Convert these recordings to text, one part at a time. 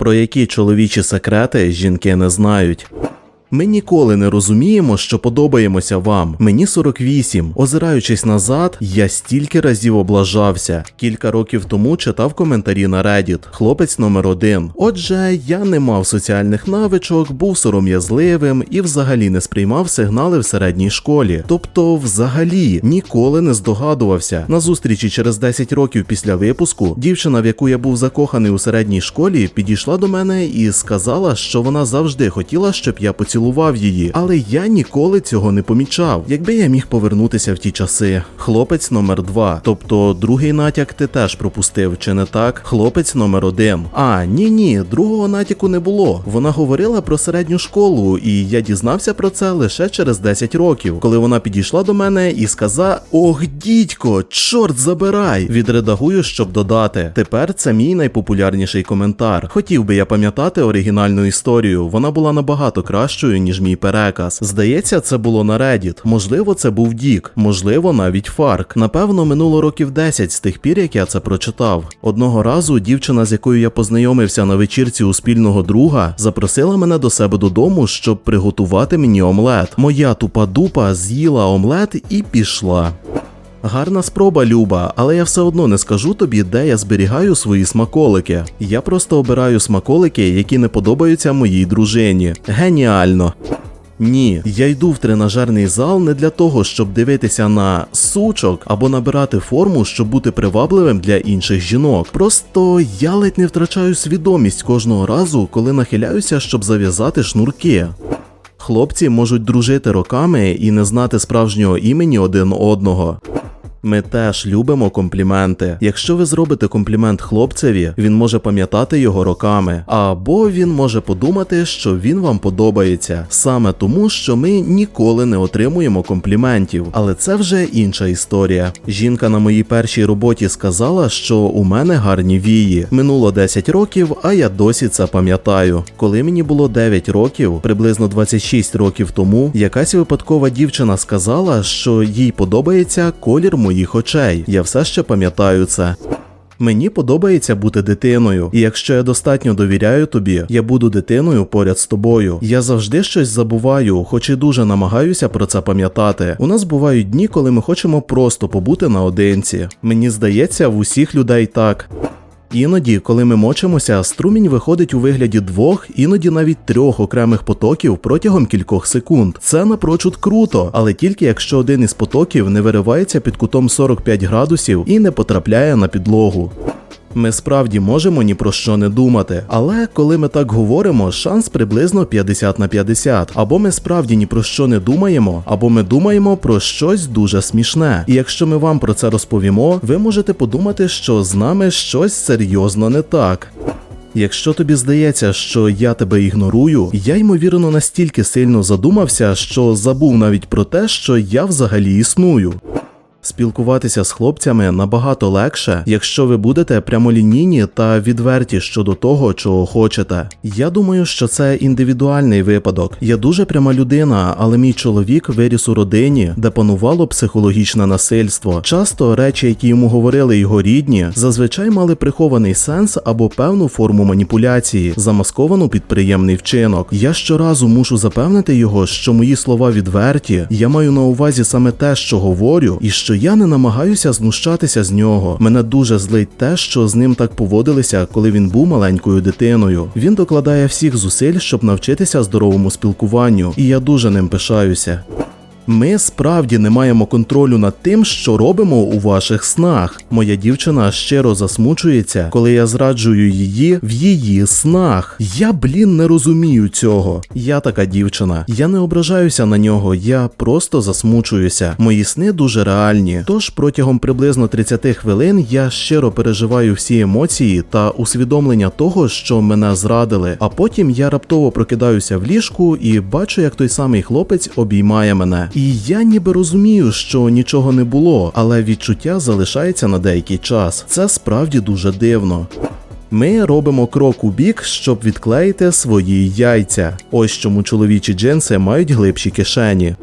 Про які чоловічі секрети жінки не знають. Ми ніколи не розуміємо, що подобаємося вам. Мені 48. Озираючись назад, я стільки разів облажався. Кілька років тому читав коментарі на Reddit. Хлопець номер один. Отже, я не мав соціальних навичок, був сором'язливим і взагалі не сприймав сигнали в середній школі. Тобто, взагалі ніколи не здогадувався. На зустрічі через 10 років після випуску дівчина, в яку я був закоханий у середній школі, підійшла до мене і сказала, що вона завжди хотіла, щоб я поцілував її, але я ніколи цього не помічав. Якби я міг повернутися в ті часи. Хлопець номер два. Тобто другий натяк ти теж пропустив, чи не так? Хлопець номер один. А ні, ні, другого натяку не було. Вона говорила про середню школу, і я дізнався про це лише через 10 років, коли вона підійшла до мене і сказала: Ох, дідько, чорт забирай! Відредагую, щоб додати. Тепер це мій найпопулярніший коментар. Хотів би я пам'ятати оригінальну історію. Вона була набагато кращою, ніж мій переказ. Здається, це було на Reddit. Можливо, це був Дік, можливо, навіть Фарк. Напевно, минуло років 10 з тих пір, як я це прочитав. Одного разу дівчина, з якою я познайомився на вечірці у спільного друга, запросила мене до себе додому, щоб приготувати мені омлет. Моя тупа дупа з'їла омлет і пішла. Гарна спроба, Люба, але я все одно не скажу тобі, де я зберігаю свої смаколики. Я просто обираю смаколики, які не подобаються моїй дружині. Геніально. Ні, я йду в тренажерний зал не для того, щоб дивитися на сучок або набирати форму, щоб бути привабливим для інших жінок. Просто я ледь не втрачаю свідомість кожного разу, коли нахиляюся, щоб зав'язати шнурки. Хлопці можуть дружити роками і не знати справжнього імені один одного. Ми теж любимо компліменти. Якщо ви зробите комплімент хлопцеві, він може пам'ятати його роками, або він може подумати, що він вам подобається, саме тому, що ми ніколи не отримуємо компліментів. Але це вже інша історія. Жінка на моїй першій роботі сказала, що у мене гарні вії. Минуло 10 років, а я досі це пам'ятаю. Коли мені було 9 років, приблизно 26 років тому, якась випадкова дівчина сказала, що їй подобається колір моїх очей. Я все ще пам'ятаю це. Мені подобається бути дитиною, і якщо я достатньо довіряю тобі, я буду дитиною поряд з тобою. Я завжди щось забуваю, хоч і дуже намагаюся про це пам'ятати. У нас бувають дні, коли ми хочемо просто побути наодинці. Мені здається, в усіх людей так. Іноді, коли ми мочимося, струмінь виходить у вигляді двох, іноді навіть трьох окремих потоків протягом кількох секунд. Це напрочуд круто, але тільки якщо один із потоків не виривається під кутом 45 градусів і не потрапляє на підлогу. Ми справді можемо ні про що не думати, але коли ми так говоримо, шанс приблизно 50 на 50. Або ми справді ні про що не думаємо, або ми думаємо про щось дуже смішне. І якщо ми вам про це розповімо, ви можете подумати, що з нами щось серйозно не так. Якщо тобі здається, що я тебе ігнорую, я ймовірно настільки сильно задумався, що забув навіть про те, що я взагалі існую. Спілкуватися з хлопцями набагато легше, якщо ви будете прямолінійні та відверті щодо того, чого хочете. Я думаю, що це індивідуальний випадок. Я дуже пряма людина, але мій чоловік виріс у родині, де панувало психологічне насильство. Часто речі, які йому говорили його рідні, зазвичай мали прихований сенс або певну форму маніпуляції, замасковану під приємний вчинок. Я щоразу мушу запевнити його, що мої слова відверті. Я маю на увазі саме те, що говорю, і що я не намагаюся знущатися з нього. Мене дуже злить те, що з ним так поводилися, коли він був маленькою дитиною. Він докладає всіх зусиль, щоб навчитися здоровому спілкуванню, і я дуже ним пишаюся. Ми справді не маємо контролю над тим, що робимо у ваших снах. Моя дівчина щиро засмучується, коли я зраджую її в її снах. Я, блін, не розумію цього. Я така дівчина. Я не ображаюся на нього, я просто засмучуюся. Мої сни дуже реальні. Тож протягом приблизно 30 хвилин я щиро переживаю всі емоції та усвідомлення того, що мене зрадили. А потім я раптово прокидаюся в ліжку і бачу, як той самий хлопець обіймає мене. І я ніби розумію, що нічого не було, але відчуття залишається на деякий час. Це справді дуже дивно. Ми робимо крок у бік, щоб відклеїти свої яйця. Ось чому чоловічі джинси мають глибші кишені.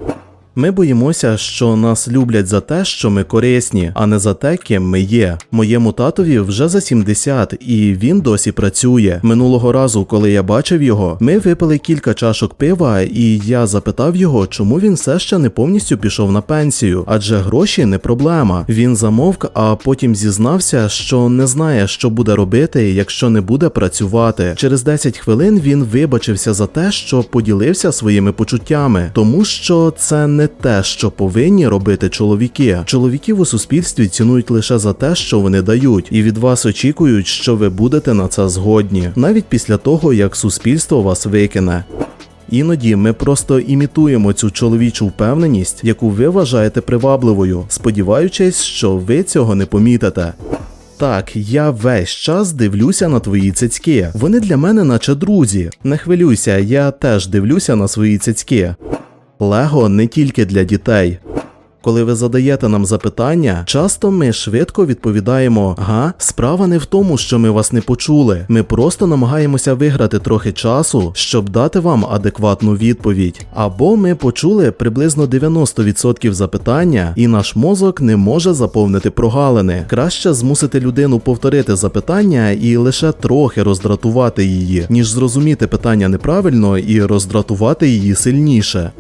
Ми боїмося, що нас люблять за те, що ми корисні, а не за те, ким ми є. Моєму татові вже за 70, і він досі працює. Минулого разу, коли я бачив його, ми випили кілька чашок пива, і я запитав його, чому він все ще не повністю пішов на пенсію, адже гроші не проблема. Він замовк, а потім зізнався, що не знає, що буде робити, якщо не буде працювати. Через 10 хвилин він вибачився за те, що поділився своїми почуттями, тому що це не те, що повинні робити чоловіки. Чоловіків у суспільстві цінують лише за те, що вони дають, і від вас очікують, що ви будете на це згодні, навіть після того, як суспільство вас викине. Іноді ми просто імітуємо цю чоловічу впевненість, яку ви вважаєте привабливою, сподіваючись, що ви цього не помітите. Так, я весь час дивлюся на твої цицьки. Вони для мене наче друзі. Не хвилюйся, я теж дивлюся на свої цицьки. Лего не тільки для дітей. Коли ви задаєте нам запитання, часто ми швидко відповідаємо: га, справа не в тому, що ми вас не почули. Ми просто намагаємося виграти трохи часу, щоб дати вам адекватну відповідь. Або ми почули приблизно 90% запитання, і наш мозок не може заповнити прогалини. Краще змусити людину повторити запитання і лише трохи роздратувати її, ніж зрозуміти питання неправильно і роздратувати її сильніше.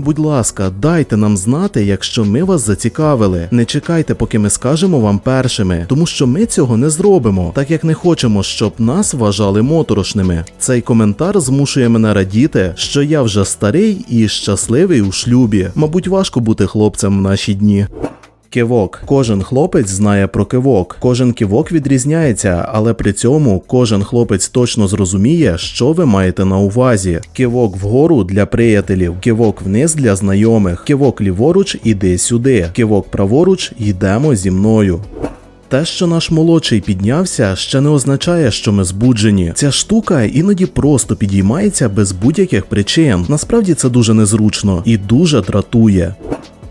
Будь ласка, дайте нам знати, якщо ми вас зацікавили. Не чекайте, поки ми скажемо вам першими, тому що ми цього не зробимо, так як не хочемо, щоб нас вважали моторошними. Цей коментар змушує мене радіти, що я вже старий і щасливий у шлюбі. Мабуть, важко бути хлопцем в наші дні. Кивок. Кожен хлопець знає про кивок. Кожен кивок відрізняється, але при цьому кожен хлопець точно зрозуміє, що ви маєте на увазі. Кивок вгору для приятелів, кивок вниз для знайомих, кивок ліворуч іди сюди, кивок праворуч йдемо зі мною. Те, що наш молодший піднявся, ще не означає, що ми збуджені. Ця штука іноді просто підіймається без будь-яких причин. Насправді це дуже незручно і дуже дратує.